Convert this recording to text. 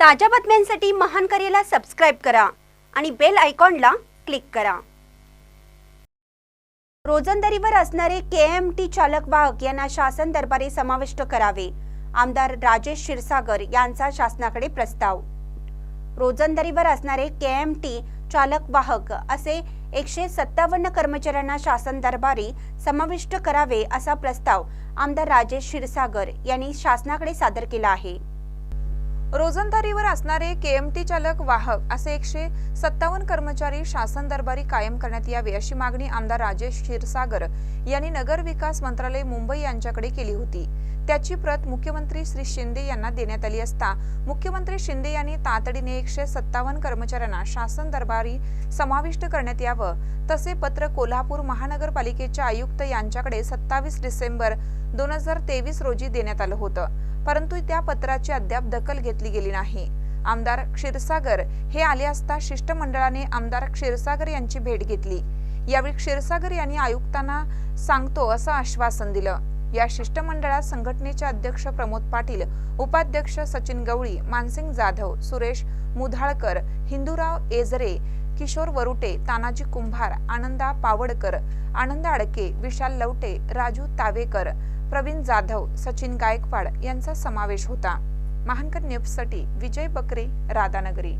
ताज्या बातम्यांसाठी महान करेला सबस्क्राईब करा आणि बेल आयकॉनला क्लिक करा. रोजंदारीवर असणारे के एम टी चालक वाहक यांना शासन दरबारी समाविष्ट करावे आमदार राजेश क्षीरसागर यांचा शासनाकडे प्रस्ताव. रोजंदारीवर असणारे के एम टी चालक वाहक असे एकशे सत्तावन्न कर्मचाऱ्यांना शासन दरबारी समाविष्ट करावे असा प्रस्ताव आमदार राजेश क्षीरसागर यांनी शासनाकडे सादर केला आहे. रोजंदारीवर असणारे केएमटी चालक वाहक असे एकशे सत्तावन्न कर्मचारी शासन दरबारी कायम करण्यात यावे अशी मागणी आमदार राजेश क्षीरसागर यांनी नगर विकास मंत्रालय मुंबई यांच्याकडे केली होती. त्याची प्रत मुख्यमंत्री श्री शिंदे यांना देण्यात आली असता मुख्यमंत्री शिंदे यांनी तातडीने एकशे सत्तावन्न कर्मचाऱ्यांना शासन दरबारी समाविष्ट करण्यात यावं. तसे पत्र कोल्हापूर महानगरपालिकेच्या आयुक्त यांच्याकडे सत्तावीस डिसेंबर दोन हजार तेवीस रोजी देण्यात आलं होतं. परंतु त्या पत्राची अद्याप दखल घेतली गेली नाही. आमदार क्षीरसागर हे आले असता शिष्टमंडळाने आमदार क्षीरसागर यांची भेट घेतली. यावेळी क्षीरसागर यांनी आयुक्तांना सांगतो असं आश्वासन दिलं. या शिष्टमंडळात संघटनेचे अध्यक्ष प्रमोद पाटील उपाध्यक्ष सचिन गवळी मानसिंग जाधव सुरेश मुधाळकर हिंदूराव एजरे किशोर वरुटे तानाजी कुंभार आनंदा पावडकर आनंद अडके विशाल लवटे राजू तावेकर प्रवीण जाधव सचिन गायकवाड यांचा समावेश होता. महानकर न्यूजसाठी विजय बकरे राधानगरी.